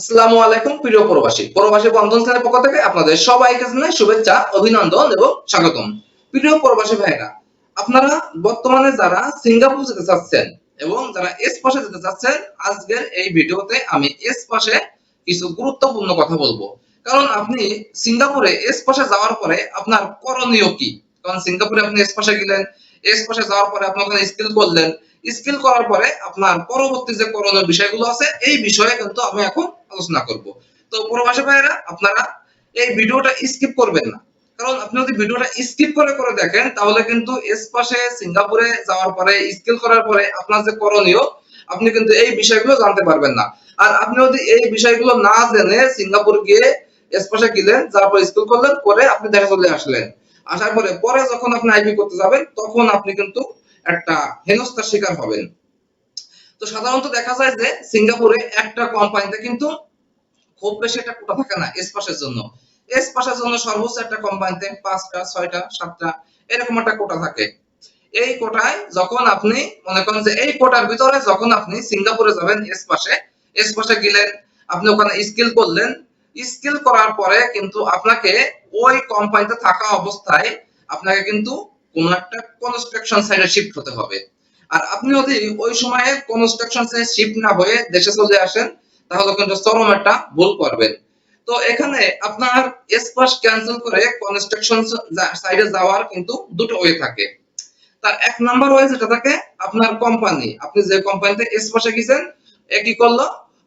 আসসালামু আলাইকুম, প্রিয় প্রবাসী। প্রবাসী বন্ধন স্থানের পক্ষ থেকে আপনাদের সবাইকে জানাই শুভেচ্ছা, অভিনন্দন এবং স্বাগতম। প্রিয় প্রবাসী ভাইরা আপনারা বর্তমানে যারা সিঙ্গাপুর যেতে চাচ্ছেন এবং যারা এস পাশে যেতে চাচ্ছেন, আজকের এই ভিডিওতে আমি এস পাশে কিছু গুরুত্বপূর্ণ কথা বলব। কারণ আপনি সিঙ্গাপুরে এস পাশে যাওয়ার পরে আপনার করণীয় কি? কারণ সিঙ্গাপুরে আপনি এস পাশে গেলেন, এস পাশে যাওয়ার পরে আপনি ওখানে স্কিল করলেন। স্কিল করার পরে আপনার পরবর্তী যে করণীয় বিষয়গুলো আছে, এই বিষয়ে কিন্তু আমি এখন আলোচনা করব। তো প্রবাসী ভাইয়েরা, আপনারা এই ভিডিওটা স্কিপ করবেন না। কারণ আপনি যদি ভিডিওটা স্কিপ করে করে দেখেন, তাহলে কিন্তু এস পাশে সিঙ্গাপুরে যাওয়ার পরে, স্কিল করার পরে আপনার যে করণীয়, আপনি কিন্তু এই বিষয়গুলো জানতে পারবেন না। আর আপনি যদি এই বিষয়গুলো না জেনে সিঙ্গাপুর গিয়ে এস পাশে গেলেন তারপর স্কিল করলেন পরে আপনি দেখা চলে আসলেন। আসার পরে পরে যখন আপনি আইপি করতে যাবেন, তখন আপনি কিন্তু একটা হেনস্থার শিকার হবেন। তো সাধারণত দেখা যায় যে সিঙ্গাপুরে একটা কোম্পানিতে কিন্তু খুব বেশি একটা কোটা থাকে না এস পাসের জন্য। এস পাসের জন্য সর্বোচ্চ একটা কোম্পানিতে পাঁচটা, ছয়টা, সাতটা, এরকম একটা কোটা থাকে। এই কোটায় যখন আপনি মনে করেন যে এই কোটার ভিতরে যখন আপনি সিঙ্গাপুরে যাবেন এস পাশে গেলেন, আপনি ওখানে স্কিল করলেন, স্কিল করার পরে কিন্তু আপনাকে ওই কোম্পানিতে থাকা অবস্থায় আপনাকে কিন্তু কোন একটা কনস্ট্রাকশন সাইডে শিফট হতে হবে। আর আপনি যদি ওই সময়ে কনস্ট্রাকশন শিফট না হয়ে দেশে চলে আসেন, তাহলে কিন্তু চরম একটা ভুল করবেন। তো এখানে আপনার এসপাস ক্যান্সেল করে কনস্ট্রাকশন সাইডে যাওয়ার কিন্তু দুটো ওয়ে থাকে। তার এক নাম্বার ওয়ে যেটা থাকে, আপনার কোম্পানি আপনি যে কোম্পানিতে এসপাসে গেছেন এ কি করল,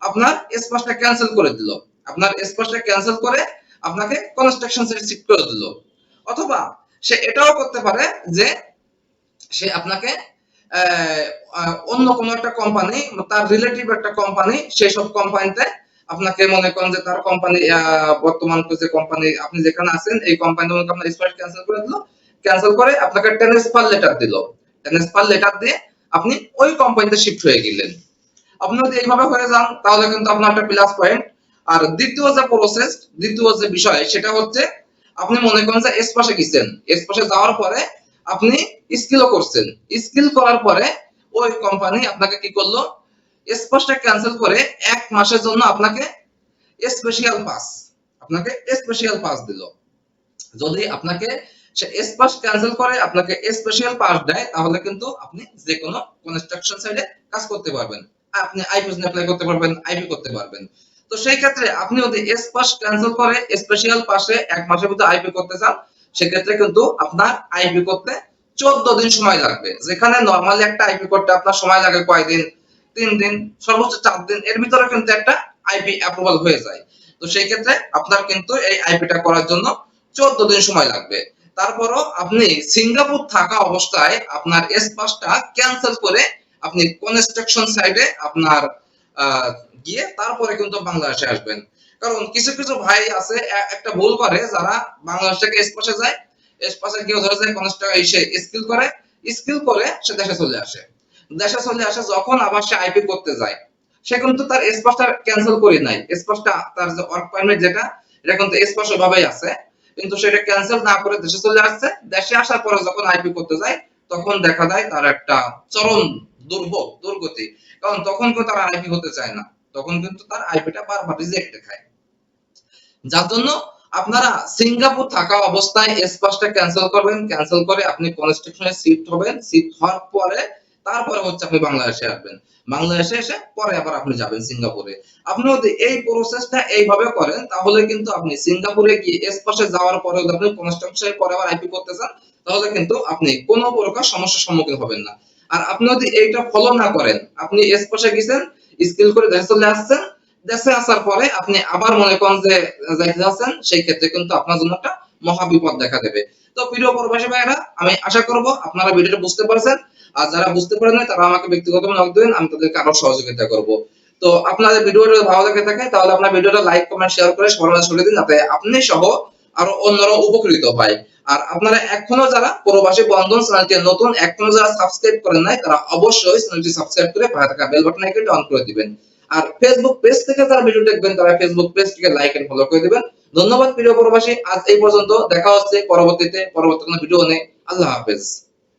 আপনার এসপাসটা ক্যান্সেল করে দিল। আপনার এসপাসটা ক্যান্সেল করে আপনাকে কনস্ট্রাকশন সাইডে শিফট করে দিল। অথবা সে এটাও করতে পারে যে সে আপনাকে অন্য কোনো একটা কোম্পানি তার রিলেটিভ একটা কোম্পানি সেই সব কোম্পানিতে আপনাকে মনে করেন যে তার কোম্পানি বর্তমান যে কোম্পানি আপনি যেখানে আছেন, এই কোম্পানি আপনার স্পাইস ক্যান্সেল করে দিল। ক্যান্সেল করে আপনাকে ট্রান্সফার লেটার দিল। ট্রান্সফার লেটার দিয়ে আপনি ওই কোম্পানিতে শিফট হয়ে গেলেন। আপনি যদি এইভাবে হয়ে যান, তাহলে কিন্তু আপনার একটা প্লাস পয়েন্ট আর দ্বিতীয় যে প্রসেস দ্বিতীয় যে বিষয়, সেটা হচ্ছে আপনি মনে করেন যে এস পাশে গেছেন। এস পাশে যাওয়ার পরে আপনি স্কিলও করছেন। স্কিল করার পরে ওই কোম্পানি আপনাকে কি করল? স্পেসটা ক্যান্সেল করে এক মাসের জন্য আপনাকে স্পেশাল পাস আপনাকে স্পেশাল পাস দিল। যদি আপনাকে সে স্পাস ক্যান্সেল করে, আপনাকে স্পেশাল পাস দেয়, তাহলে কিন্তু আপনি যে কোনো কনস্ট্রাকশন সাইডে কাজ করতে পারবেন। আপনি আইপিএস অ্যাপ্লাই করতে পারবেন আইপি করতে পারবেন। তো সেই ক্ষেত্রে আপনি যদি এস ক্যান্সেল করে স্পেশাল পাসে এক মাসের ভিতরে আইপি করতে চান সেক্ষেত্রে কিন্তু আপনার আইপি করতে চোদ্দ দিন সময় লাগবে। যেখানে নর্মালি একটা আইপি করতে আপনার সময় লাগে কয়দিন তিন দিন, সর্বোচ্চ চার দিন। এর ভিতরে কিন্তু একটা আইপি অ্যাপ্রুভাল হয়ে যায়। তো সেই ক্ষেত্রে আপনার কিন্তু এই আইপিটা করার জন্য চোদ্দ দিন সময় লাগবে। তারপরও আপনি সিঙ্গাপুর থাকা অবস্থায় আপনার এস পাসটা ক্যান্সেল করে আপনি কনস্ট্রাকশন সাইডে আপনার গিয়ে তারপরে কিন্তু বাংলাদেশে আসবেন। কারণ কিছু কিছু ভাই আছে একটা ভুল করে, যারা বাংলাদেশ থেকে এস যায় পাশে গিয়ে ধরে যায় কনস্ট্রাকশন এসে স্কিল করে স্কিল করে সে দেশে চলে আসে। দেশে চলে আসে যখন আবার সে আইপি করতে যায়। সে কিন্তু তার এসপাসটা ক্যান্সেল করে নাই। এসপাসটা তার যে ওয়ার্ক পারমিট যেটা, এটা কিন্তু এসপাস ওইভাবেই আছে। কিন্তু সেটা ক্যান্সেল না করে দেশে চলে আসছে। দেশে আসার পরে যখন আইপি করতে যায়, তখন দেখা যায় তার একটা চরম দুর্ভোগ দুর্গতি। কারণ তখন কিন্তু তার আইপি হতে চায় না। তখন কিন্তু তার আইপিটা বারবার রিজেক্ট খায় যার জন্য আপনারা সিঙ্গাপুর থাকা অবস্থায় এসপাসটা ক্যান্সেল করবেন ক্যান্সেল করে আপনি কনস্ট্রাকশনে শিফট হবেন শিফট হওয়ার পরে তারপরে হচ্ছে আপনি বাংলাদেশে আসবেন। বাংলাদেশে এসে পরে আবার আপনি যাবেন সিঙ্গাপুরে। আপনি যদি এই প্রসেসটা এইভাবে করেন, তাহলে কিন্তু আপনি সিঙ্গাপুরে গিয়ে এসপাসে যাওয়ার পরে যদি আপনি কনস্ট্রাকশনের পরে আবার আইপি করতে চান, তাহলে কিন্তু আপনি কোনো প্রকার সমস্যার সম্মুখীন হবেন না। আর আপনি যদি এইটা ফলো না করেন, আপনি এসপাসে গেছেন স্কিল করে দেশে চলে আসছেন দেশে আসার পরে আপনি আবার মনে করেন যে যাইতে যাচ্ছেন সেই ক্ষেত্রে কিন্তু আপনার জন্য একটা মহা বিপদ দেখা দেবে। তো প্রিয় প্রবাসী ভাইরা আমি আশা করব আপনারা ভিডিওটা বুঝতে পারছেন। আর যারা বুঝতে পারেন না তারা আমাকে ব্যক্তিগতভাবে নক দেবেন, আমি তাদেরকে আরও সহযোগিতা করব। তো আপনাদের ভিডিওটা যদি ভালো লেগে থাকে, তাহলে আপনার ভিডিওটা লাইক, কমেন্ট, শেয়ার করে সবার ছড়িয়ে দিন, যাতে আপনি সহ আরও অন্যরা উপকৃত হয়। আর আপনারা এখনও যারা প্রবাসী বন্ধন চ্যানেলটি নতুন, এখনও যারা সাবস্ক্রাইব করেন নাই, তারা অবশ্যই চ্যানেলটি সাবস্ক্রাইব করে পাশে থাকা বেল বাটন আইকনটি অন করে দিবেন। আর ফেসবুক পেজ থেকে যারা ভিডিও দেখবেন, তারা ফেসবুক পেজটিকে লাইক এন্ড ফলো করে দিবেন। ধন্যবাদ প্রিয় প্রবাসী, আজ এই পর্যন্ত। দেখা হচ্ছে পরবর্তীতে, পরবর্তী কোনো ভিডিও নেই আল্লাহ হাফেজ।